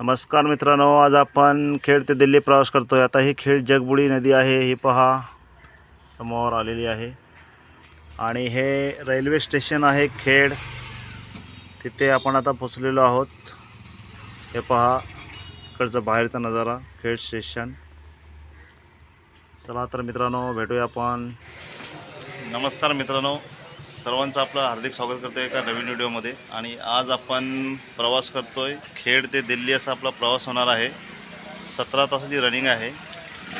नमस्कार मित्रांनो आज आपण खेड ते दिल्ली प्रवास करतो आहे आता ही खेड जगबुडी नदी आहे ही पहा समोर आलेली आहे. आणि हे रेल्वे स्टेशन आहे खेड. तिथे आपण आता पोचलेलो आहोत. हे पहा इकडचा बाहेरचा नजारा खेड स्टेशन. चला तर मित्रांनो भेटूया आपण. नमस्कार मित्रांनो. सर्वांचं आपलं हार्दिक स्वागत करतो एका नवीन व्हिडिओमध्ये. आणि आज आपण प्रवास करतो आहे खेड ते दिल्ली असा आपला प्रवास होणार आहे. सतरा तासाची रनिंग आहे.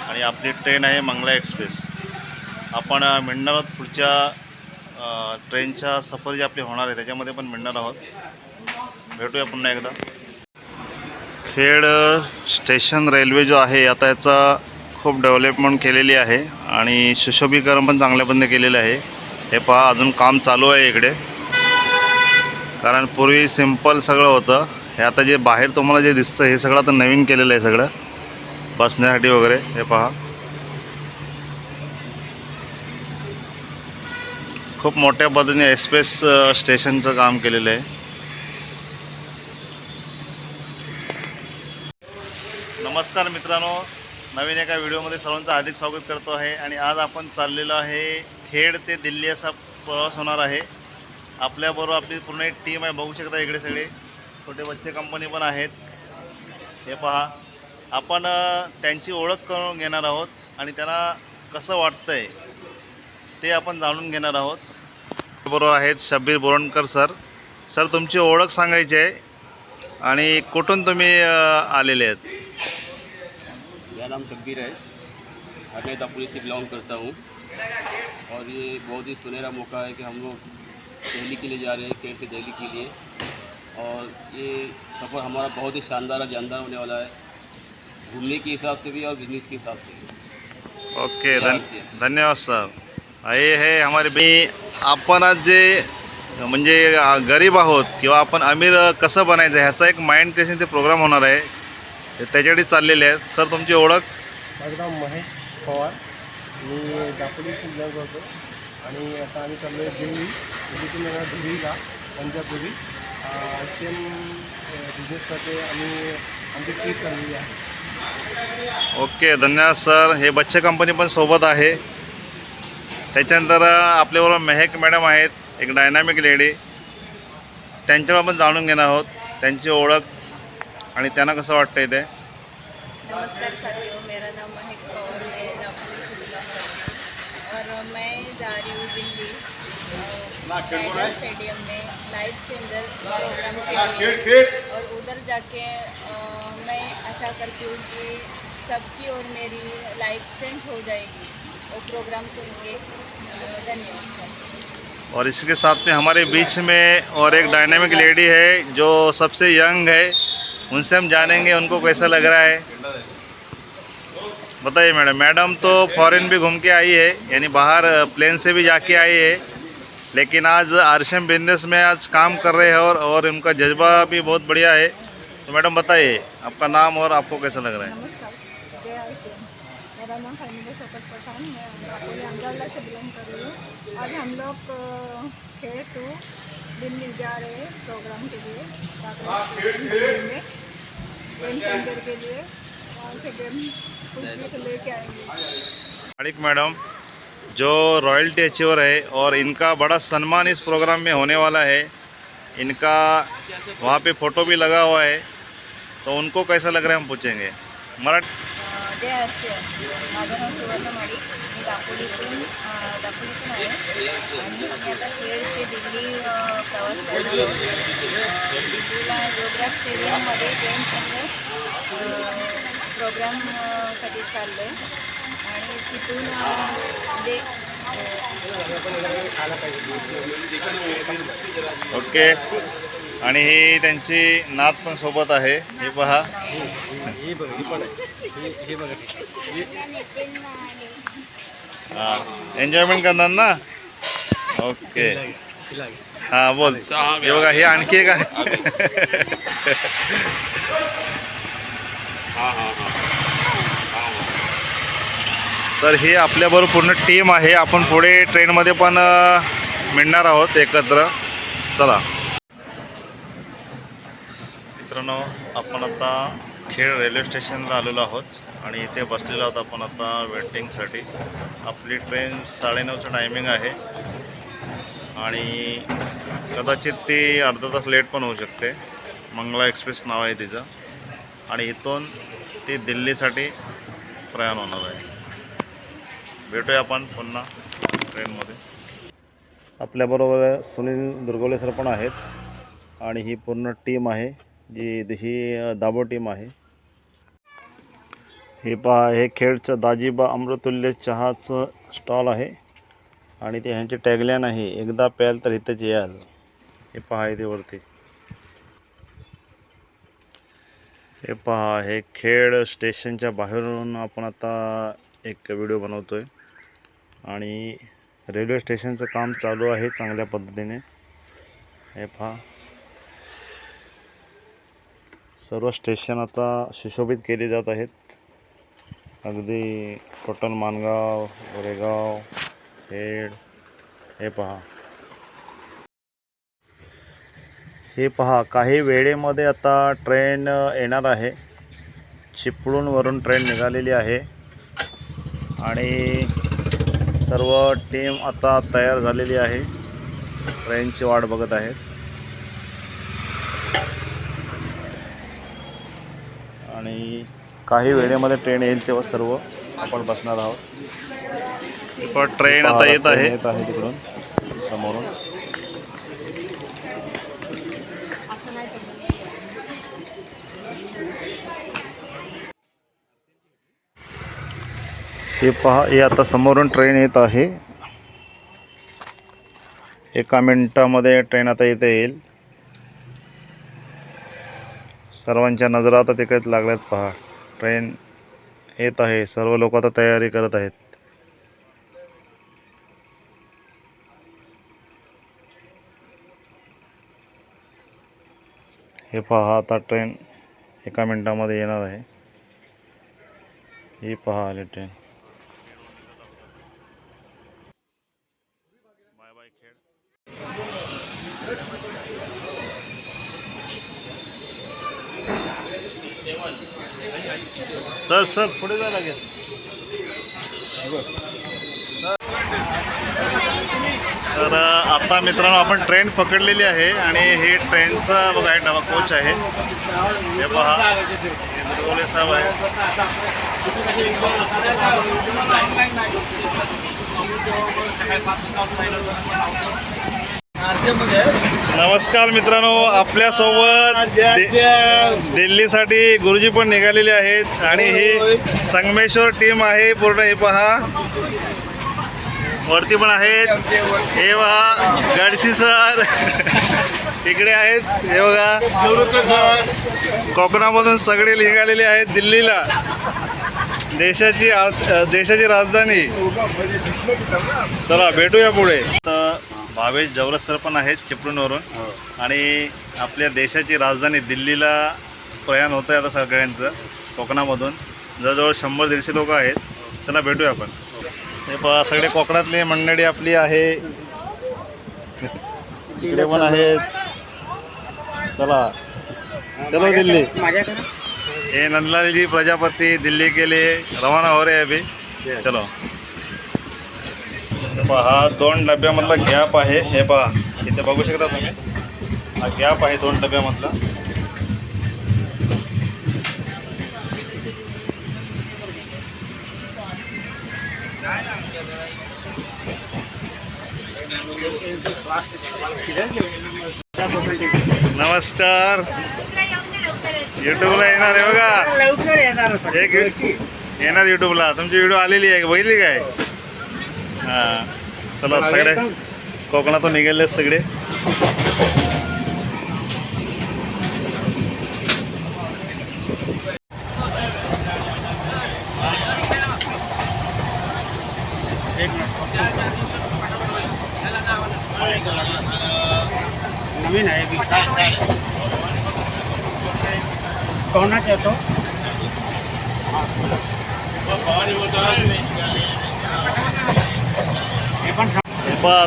आणि आपली ट्रेन आहे मंगला एक्सप्रेस आपण मिळणार आहोत पुढच्या ट्रेनच्या सफर जी आपली होणार आहे त्याच्यामध्ये पण मिळणार आहोत. भेटूया पुन्हा एकदा. खेड स्टेशन रेल्वे जो आहे आता याचा खूप डेव्हलपमेंट केलेली आहे. आणि सुशोभीकरण पण चांगल्या पद्धतीने केलेलं आहे. हे पहा अजून काम चालू आहे इकडे. कारण पूर्वी सिंपल सगळं होतं. हे आता जे बाहेर तुम्हाला जे दिसतं हे सगळं आता नवीन केलेलं आहे सगळं. बसण्यासाठी वगैरे हे पहा. खूप मोठ्या पद्धतीने एक्सप्रेस स्टेशनचं काम केलेलं आहे. नमस्कार मित्रांनो. नवीन एका व्हिडिओमध्ये सर्वांचं हार्दिक स्वागत करतो आहे. आणि आज आपण चाललेलो आहे खेड ते दिल्ली असा प्रवास होणार आहे. आपल्याबरोबर आपली पूर्ण एक टीम आहे बघू शकता इकडे सगळे. छोटे बच्चे कंपनी पण आहेत. हे पहा. आपण त्यांची ओळख करून घेणार आहोत आणि त्यांना कसं वाटतं आहे ते आपण जाणून घेणार आहोत. बरोबर आहेत शब्बीर बोरणकर सर. सर तुमची ओळख सांगायची आहे आणि कुठून तुम्ही आलेले आहेत? मेरा नाम शब्बीर है मैं पुलिस से बिलोंग करता हूँ. और ये बहुत ही सुनहरा मौका है कि हम लोग दिल्ली के लिए जा रहे हैं खेड़ से दिल्ली के लिए। और ये सफ़र हमारा बहुत ही शानदार और जानदार होने वाला है। घूमने के हिसाब से भी और बिजनेस के हिसाब से भी। ओके धन धन्यवाद सर हे हे हमारे मी आपण आज जे म्हणजे गरीब आहोत किंवा आपण अमीर कसं बनायचं ह्याचा एक माइंड क्रिएशन ते प्रोग्राम होणार आहे. ते त्याच्यासाठी चाललेले आहेत. सर तुमची ओळख? माझं नाव महेश पवार. मी दापोलीशी बिलॉंग करतो आणि आता आम्ही चाललो आहे दिल्ली. दिल्लीतून येणार धुळीला पंजाबपुरी. सेम बिझनेसमध्ये आम्ही आमची ट्रीप चाललेली आहे. ओके धन्यवाद सर. हे बच्चे कंपनी पण सोबत आहे. त्याच्यानंतर आपल्याबरोबर मेहक मॅडम आहेत एक डायनामिक लेडी त्यांच्यावर आपण जाणून घेणार आहोत. त्यांची ओळख आणि त्यांना कसं वाटतं इथे टाइगर स्टेडियम में लाइफ चेंजर प्रोग्राम के लिए और उधर जाके अ, मैं आशा करती हूँ कि सबकी और मेरी लाइफ चेंज हो जाएगी। वो प्रोग्राम सुन के धन्यवाद सर। और इसके साथ में हमारे बीच में और एक डायनेमिक लेडी है जो सबसे यंग है। उनसे हम जानेंगे उनको कैसा लग रहा है। बताइए मैडम मैडम तो फॉरेन भी घूम के आई है यानी बाहर प्लेन से भी जाके आई है। लेकिन आज आरशम बिज़नेस में आज काम कर रहे हैं और और उनका जज्बा भी बहुत बढ़िया है। तो मैडम बताइए आपका नाम और आपको कैसा लग रहा है? मेरा नाम फैमिली शौकत पठान मैं अंजावला से बिलोंग कर रही हूँ। आज हम लोग खेड़ टू दिल्ली जा रहे हैं प्रोग्राम के लिए गेम चेंजर के लिए। वहाँ से गेम लेके आएँगे। मालिक मैडम जो रॉयल्टी अचीवर है और इनका बड़ा सम्मान इस प्रोग्राम में होने वाला है इनका वहाँ पे फ़ोटो भी लगा हुआ है तो उनको कैसा लग रहा है हम पूछेंगे मराठी माझं नाव आहे ते प्रोग्राम तिथून दे ओके. आणि ही त्यांची नात पण सोबत आहे. हे पहा. एन्जॉयमेंट करणार ना? ओके. हां बोल. हे बघा हे आणखी एक आहे. हा हा हा. तर ही आपल्याबरोबर पूर्ण टीम आहे. आपण पुढे ट्रेनमध्ये पण मिळणार आहोत एकत्र. चला. मित्रांनो आपण आता खेड रेल्वे स्टेशनला आलेलो आहोत आणि इथे बसलेलो आहोत आपण आता वेटिंगसाठी आपली ट्रेन साडेनऊचं टायमिंग आहे. आणि कदाचित ती अर्धा तास लेट पण होऊ शकते. मंगला एक्सप्रेस नाव आहे तिचं. आणि इथून ती दिल्लीसाठी प्रयाण होणार आहे. भेटूया आपण पुन्हा ट्रेनमध्ये. आपल्याबरोबर सुनील दुर्गवले सर पण आहेत आणि ही पूर्ण टीम आहे जी ही दाबो टीम आहे. हे पहा हे खेडचं दाजीबा अमृतुल्य चहाचं स्टॉल आहे आणि ते ह्यांची टॅगलाईन आहे एकदा प्याल तर इथंच याल. हे पहा इथे वरती हे पहा हे खेड स्टेशनच्या बाहेरून आपण आता एक व्हिडिओ बनवतो आहे आणि रेल्वे स्टेशनचं काम चालू आहे चांगल्या पद्धतीने. हे पहा. सर्व स्टेशन आता सुशोभित केले जात आहेत. अगदी टोटल मानगाव गोरेगाव हेड हे पहा. हे पहा काही वेळेमध्ये आता ट्रेन येणार आहे. चिपळूणवरून ट्रेन निघालेली आहे. आणि सर्व टीम आता तयार झालेली आहे. ट्रेनची वाट बघत आहेत. आणि काही वेळेमध्ये ट्रेन येईल तेव्हा सर्व आपण बसणार आहोत. ट्रेन आता येत आहे. येत आहे तिकडून समोरून हे पहा हे आता समोरून ट्रेन येत आहे. एका मिनटामध्ये ट्रेन आता इथे येईल. सर्वांच्या नजरा आता तिकडेच लागल्यात पहा. ट्रेन येत आहे सर्व लोक आता तयारी करत आहेत. हे पहा आता ट्रेन एका मिनटामध्ये येणार आहे. ही पहा आली ट्रेन सर सर पुढे जायला लागेल तर आता मित्रांनो आपण ट्रेन पकडलेली आहे आणि हे ट्रेनचा बघा आहे नवा कोच आहे. हे पहा हे दुर्गवले साहेब आहे. नमस्कार मित्रांनो आपल्यासोबत दिल्लीसाठी गुरुजी पण निघालेले आहेत आणि ही संगमेश्वर टीम आहे पूर्ण हे पहा. वरती पण आहेत. हे पहा गडशी सर. इकडे आहेत. हे बघा. कोकणामधून सगळे निघालेले आहेत दिल्लीला. देशाची देशाची राजधानी. चला भेटूया पुढे. भावेश जवरस सर पण आहेत चिपळूणवरून. आणि आपल्या देशाची राजधानी दिल्लीला प्रयाण होतं आहे आता सगळ्यांचं कोकणामधून. जवळजवळ शंभर दीडशे लोक आहेत. चला भेटूया आपण. हे पहा सगळे कोकणातली मंडळी आपली आहे. इकडे पण आहेत. चला. चलो दिल्ली. ये नंदलाल जी प्रजापति दिल्ली के लिए रवाना हो रहे हैं अभी चलो. हे पहा दोन डब्यामधला गॅप आहे. हे पहा इथे बघू शकता तुम्ही. हा गॅप आहे दोन डब्यामधला. नमस्कार. युट्यूबला येणार आहे बघा. लवकर येणार एक येणार युट्यूबला तुमची व्हिडिओ आलेली आहे बघितली काय? हां. चला सगळे. कोकणातून निघाले सगळे.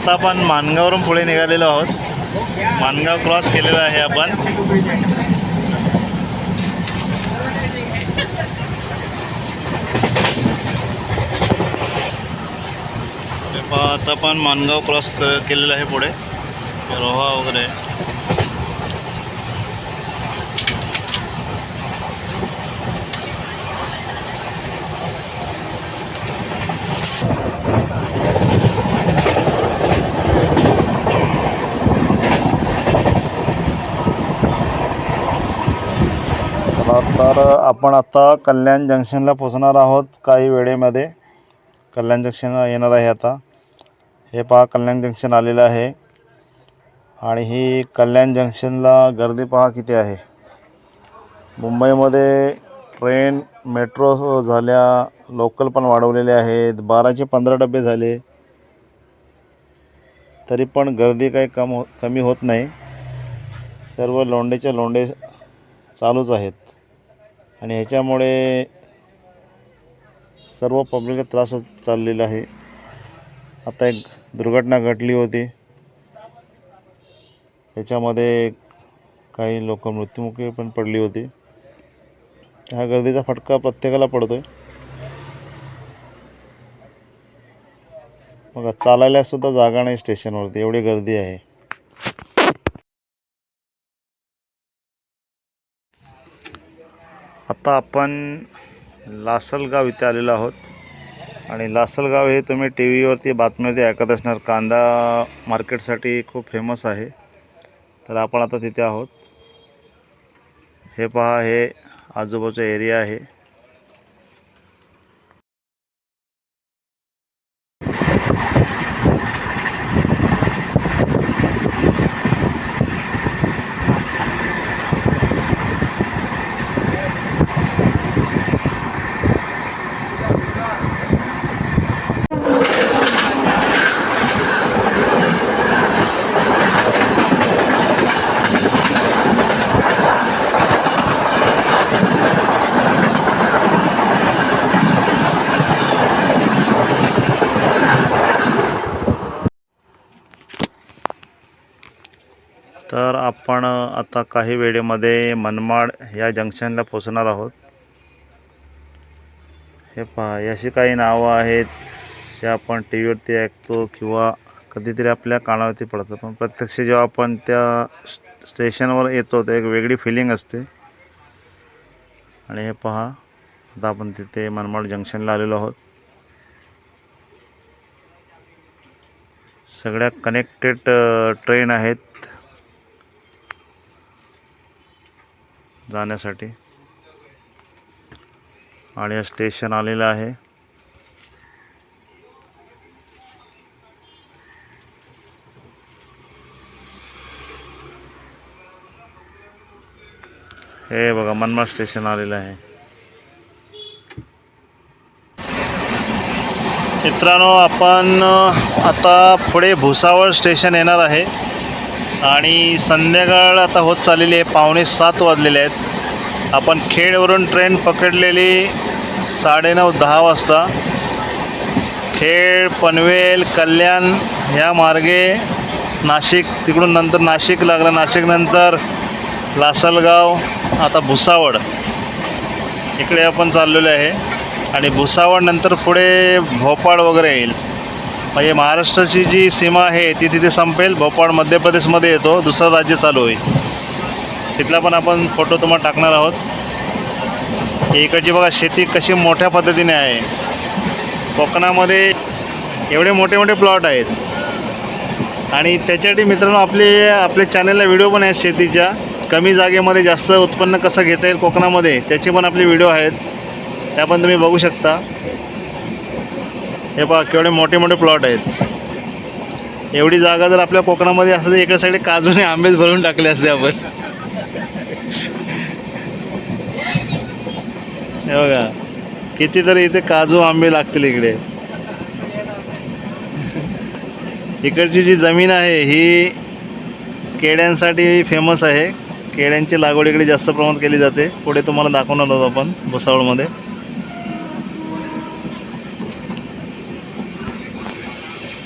आता आपण माणगावरून पुढे निघालेलो आहोत. मानगाव क्रॉस केलेला आहे आपण. आता आपण मानगाव क्रॉस केलेलं आहे पुढे. रोहा वगैरे. तर आपण आता कल्याण जंक्शनला पोचणार आहोत काही वेळेमध्ये. कल्याण जंक्शन येणार आहे आता. हे पहा कल्याण जंक्शन आलेलं आहे. आणि ही कल्याण जंक्शनला गर्दी पहा किती आहे. मुंबईमध्ये ट्रेन मेट्रो झाल्या लोकल पण वाढवलेले आहेत. बाराचे पंधरा डबे झाले. तरी पण गर्दी काही कम हो कमी होत नाही. सर्व लोंडेच्या लोंडे चालूच आहेत. आणि ह्याच्यामुळे सर्व पब्लिकला त्रास होत चाललेला आहे. आता एक दुर्घटना घडली होती. त्याच्यामध्ये काही लोक मृत्युमुखी पण पडली होती. ह्या गर्दीचा फटका प्रत्येकाला पडतो आहे बघा चालायला सुद्धा जागा नाही स्टेशनवरती. एवढी गर्दी आहे. आता आपण लासलगाव इथे आलेलो आहोत. आणि लासलगाव हे तुम्ही टी व्हीवरती बातम्यावरती ऐकत असणार. कांदा मार्केटसाठी खूप फेमस आहे. तर आपण आता तिथे आहोत. हे पहा हे आजूबाजूचा एरिया आहे. तर आपण आता काही वेळेमध्ये मनमाड या जंक्शनला पोचणार आहोत. हे पहा अशी काही नावं आहेत जे आपण टी व्हीवरती ऐकतो किंवा कधीतरी आपल्या कानावरती पडतं. पण प्रत्यक्ष जेव्हा आपण त्या स्टेशनवर येतो तर एक वेगळी फिलिंग असते. आणि हे पहा आता आपण तिथे मनमाड जंक्शनला आलेलो आहोत. सगळ्या कनेक्टेड ट्रेन आहेत. जाण्यासाठी. आणि हे स्टेशन आलेलं आहे. हे बघा मनमाड स्टेशन आलेलं आहे. मित्रांनो आपण आता पुढे भुसावळ स्टेशन येणार आहे. आणि संध्याकाळ आता होत चाललेली आहे. पावणे सात वाजलेले आहेत. आपण खेडवरून ट्रेन पकडलेली साडेनऊ दहा वाजता. खेड पनवेल कल्याण ह्या मार्गे नाशिक तिकडून नंतर नाशिक लागलं. नाशिकनंतर लासलगाव आता भुसावळ. इकडे आपण चाललेलो आहे. आणि भुसावळनंतर पुढे भोपाळ वगैरे येईल. म्हणजे महाराष्ट्राची जी सीमा आहे ती तिथे संपेल. भोपाळ मध्य प्रदेशमध्ये येतो. दुसरं राज्य चालू होईल. तिथला पण आपण फोटो तुम्हाला टाकणार आहोत. इकडची बघा शेती कशी मोठ्या पद्धतीने आहे. कोकणामध्ये एवढे मोठे मोठे प्लॉट आहेत. आणि त्याच्यासाठी मित्रांनो आपले आपल्या चॅनलला व्हिडिओ पण आहेत शेतीच्या. कमी जागेमध्ये जास्त उत्पन्न कसं घेता येईल कोकणामध्ये त्याचे पण आपले व्हिडिओ आहेत. त्या पण तुम्ही बघू शकता. हे पहा केवढे मोठे मोठे प्लॉट आहेत. एवढी जागा जर आपल्या कोकणामध्ये असते तर एका साईड काजूने आंबेच भरून टाकले असते आपण. हे बघा कितीतरी इथे काजू आंबे लागतील इकडे. इकडची जी जमीन आहे ही केळ्यांसाठी फेमस आहे. केळ्यांची लागवड इकडे जास्त प्रमाणात केली जाते. पुढे तुम्हाला दाखवणार आहोत आपण भुसावळमध्ये.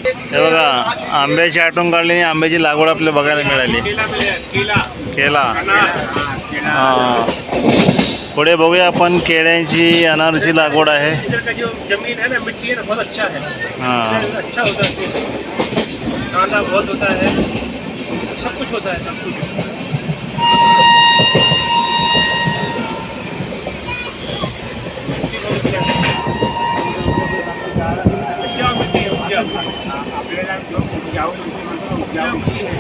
हे बघा आंब्याची आठवण काढली आणि आंब्याची लागवड आपल्याला बघायला मिळाली. केला. पुढे बघूया आपण केळ्यांची अनारची लागवड आहे. हां. आपल्याला जो उपजाऊ म्हणजे म्हणतो ना, उपजाऊ मिट्टी है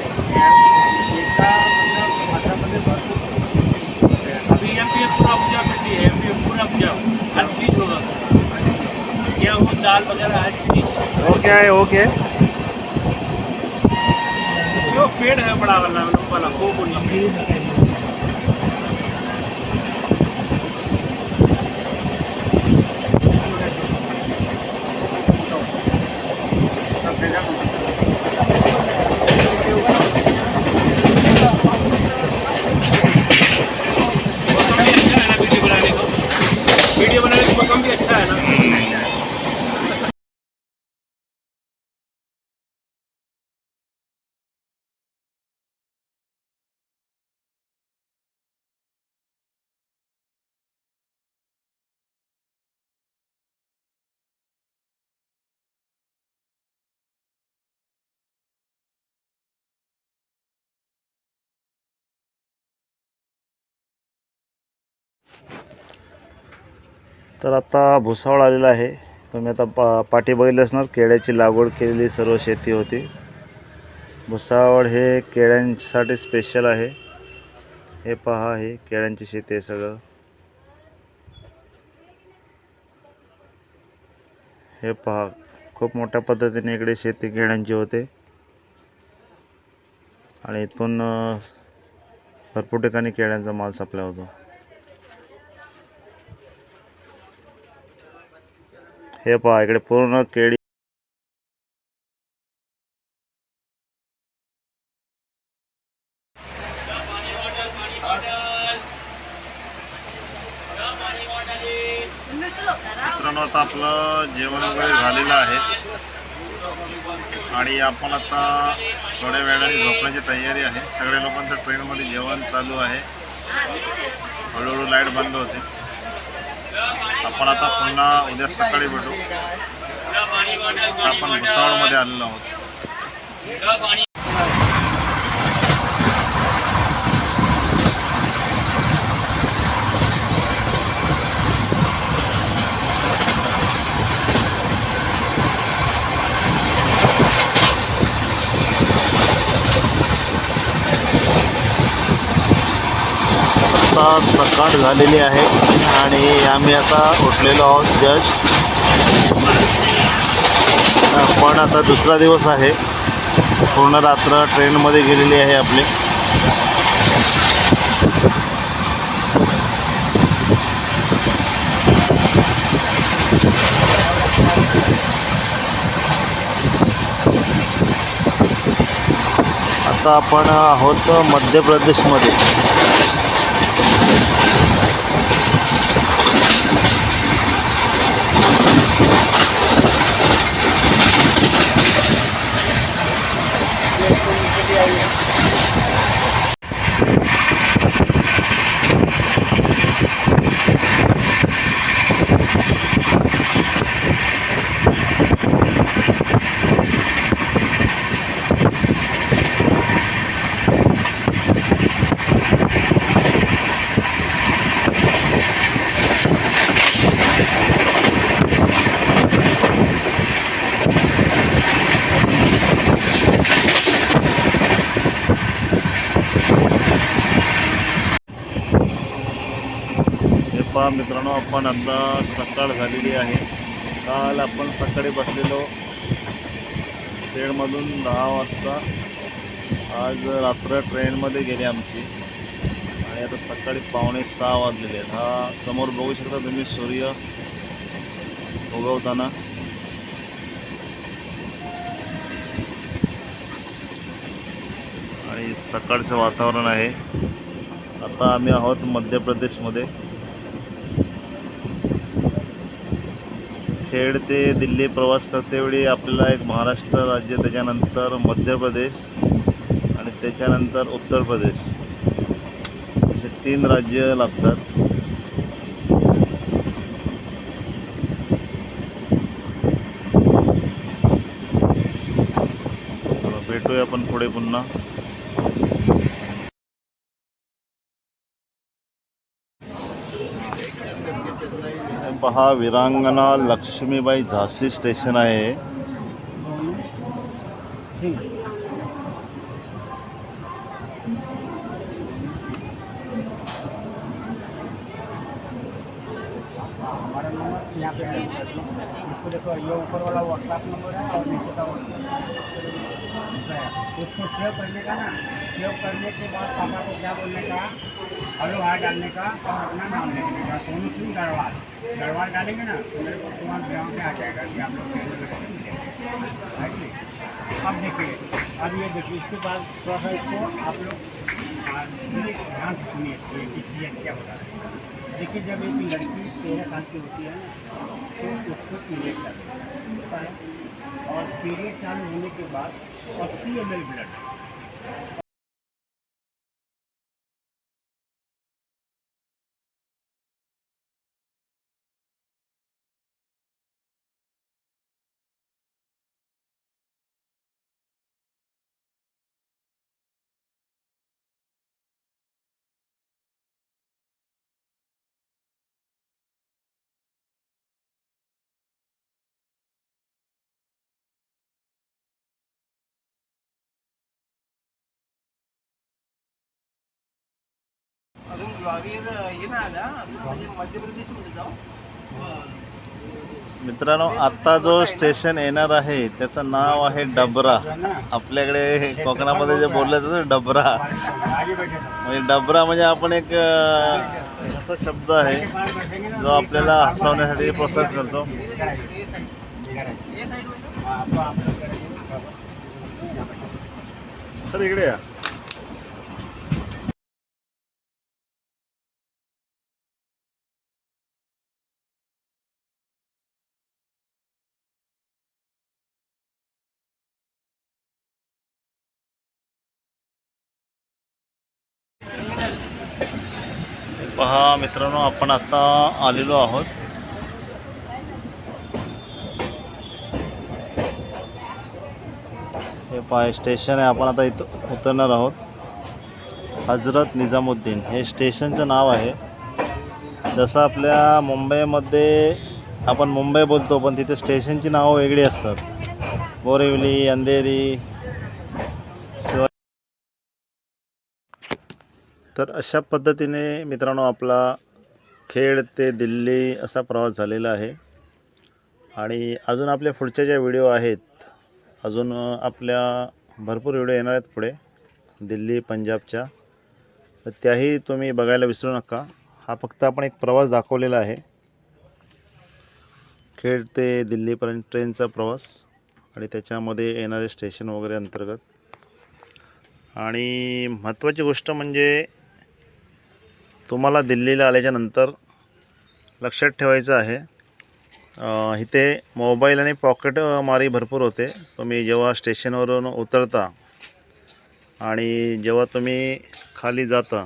एका मतलब भारतामध्ये भरपूर अभी एम पी पूरा उपजाऊ मिट्टी है एम पी पूरा उपजाऊ हर चीज़ होगा गेहूँ दाल वगैरह हर चीज़ ओके आहे ओके जो पेड़ है बड़ा वाला लंबा वाला वो बोलिए सब जगह मौसम भी अच्छा है ना वीडियो बनाने को वीडियो बनाने का मौसम भी अच्छा है ना तर आता भुसावळ आलेला आहे. तुम्ही आता पा पाठी बघितलं असणार केळ्याची लागवड केलेली सर्व शेती होती. भुसावळ हे केळ्यांसाठी स्पेशल आहे. हे पहा हे केळ्यांची शेती आहे सगळं. हे पहा खूप मोठ्या पद्धतीने इकडे शेती केळ्यांची होते. आणि इथून भरपूर ठिकाणी केळ्यांचा माल सप्लाय होतो. हे पहा इकडे पूर्ण केळी मित्रांनो आता आपलं जेवण वगैरे झालेलं आहे. आणि आपण आता थोड्या वेळाने झोपण्याची तयारी आहे. सगळ्या लोकांचं ट्रेनमध्ये जेवण चालू आहे. हळूहळू लाइट बंद होते. आपण आता पुन्हा उद्या सकाळी भेटू. आता आपण भुसावळमध्ये आलेलो आहोत. आता सकाळ झालेली आहे आणि आम्ही आता उठलेलो आहोत जस्ट. पण आता दुसरा दिवस आहे. पूर्ण रात्र ट्रेनमध्ये गेलेली आहे आपली. आता आपण आहोत मध्य प्रदेशमध्ये. मित्रांनो आपण आता सकाळ झालेली आहे. काल आपण सकाळी बसलेलो ट्रेनमधून दहा वाजता. आज रात्र ट्रेनमध्ये गेली आमची. आणि आता सकाळी पावणे सहा वाजलेले आहेत. हा समोर बघू शकता तुम्ही सूर्य उगवताना. आणि सकाळचं वातावरण आहे. आता आम्ही आहोत मध्य प्रदेशमध्ये. खेड ते दिल्ली प्रवास करतेवेळी आपल्याला एक महाराष्ट्र राज्य त्याच्यानंतर मध्य प्रदेश आणि त्याच्यानंतर उत्तर प्रदेश असे तीन राज्य लागतात. भेटूया आपण पुढे पुन्हा. पहा विरांगना लक्ष्मीबाई झाशी स्टेशन आहे हमारा नंबर यहाँ पे है इसको देखो ये ऊपर वाला व्हाट्सएप नंबर है और नीचे का दूसरा है। उसको सेव करने का ना सेव करने के बाद पापा को क्या बोलने का हेलो हाय डालने का और अपना नाम लिखने का। सोनू सिंह गढ़वाल। गढ़वाल डालेंगे ना तो मेरे को तुरंत ग्राउंड में आ जाएगा कि आप लोग? अब देखिए, अब ये देखिए, इसके बाद थोड़ा सा इसको आप लोग ध्यान से सुनिए डिसीज़न क्या रहे हैं। देखिए, जब एक लड़की तेरह साल की होती है तो उसको पीरियड होता है। और पीरियड चालू होने के बाद अस्सी एम एल ब्लड। मित्रांनो आता जो स्टेशन येणार आहे त्याचं नाव आहे डबरा आपल्याकडे कोकणामध्ये जे बोललं जातं डबरा म्हणजे डबरा म्हणजे आपण एक असा शब्द आहे जो आपल्याला हसवण्यासाठी प्रोसेस करतो। हाँ। सर इकडे या पहा मित्रांनो आपण आता आलेलो आहोत. हे पाय स्टेशन आहे. आपण आता इथं उतरणार आहोत. हजरत निजामुद्दीन. हे स्टेशनचं नाव आहे. जसं आपल्या मुंबईमध्ये आपण मुंबई बोलतो पण तिथे स्टेशनची नावं वेगळी असतात. बोरिवली अंधेरी तर अशा पद्धतीने मित्रांनो आपला खेड ते दिल्ली असा प्रवास झालेला आहे. आणि अजून आपल्या पुढच्या ज्या व्हिडिओ आहेत अजून आपल्या भरपूर व्हिडिओ येणार आहेत पुढे दिल्ली पंजाबच्या. तर त्याही तुम्ही बघायला विसरू नका. हा फक्त आपण एक प्रवास दाखवलेला आहे. खेड ते दिल्लीपर्यंत ट्रेनचा प्रवास आणि त्याच्यामध्ये येणारे स्टेशन वगैरे अंतर्गत. आणि महत्त्वाची गोष्ट म्हणजे तुम्हाला दिल्लीला आल्याच्यानंतर लक्षात ठेवायचं आहे. इथे मोबाईल आणि पॉकेट मारी भरपूर होते. तुम्ही जेव्हा स्टेशनवरून उतरता आणि जेव्हा तुम्ही खाली जाता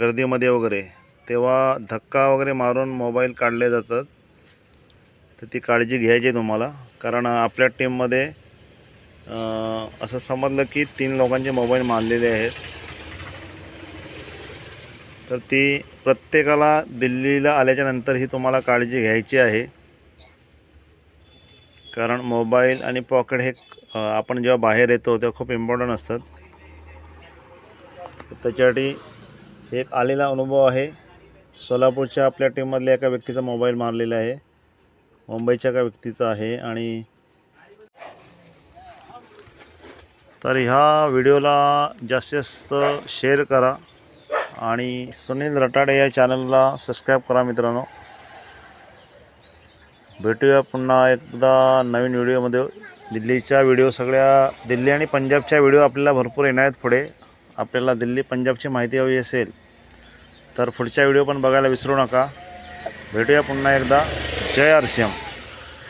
गर्दीमध्ये वगैरे तेव्हा धक्का वगैरे मारून मोबाईल काढले जातात. तर ती काळजी घ्यायची आहे तुम्हाला. कारण आपल्या टीममध्ये असं समजलं की तीन लोकांचे मोबाईल मारलेले आहेत. तर ती प्रत्येकाला दिल्लीला आल्याच्यानंतर ही तुम्हाला काळजी घ्यायची आहे. कारण मोबाईल आणि पॉकेट हे आपण जेव्हा बाहेर येतो तेव्हा खूप इम्पॉर्टंट असतात. त्याच्यासाठी एक आलेला अनुभव आहे. सोलापूरच्या आपल्या टीममधल्या एका व्यक्तीचा मोबाईल मारलेला आहे. मुंबईच्या एका व्यक्तीचा आहे आणि तर ह्या व्हिडिओला जास्तीत जास्त शेअर करा. आणि सुनील रटाडे या चॅनलला सबस्क्राईब करा मित्रांनो. भेटूया पुन्हा एकदा नवीन व्हिडिओमध्ये दिल्लीच्या व्हिडिओ सगळ्या दिल्ली आणि पंजाबच्या व्हिडिओ आपल्याला भरपूर येणार आहेत पुढे. आपल्याला दिल्ली पंजाबची माहिती हवी असेल तर पुढच्या व्हिडिओ पण बघायला विसरू नका. भेटूया पुन्हा एकदा. जय आर सी एम.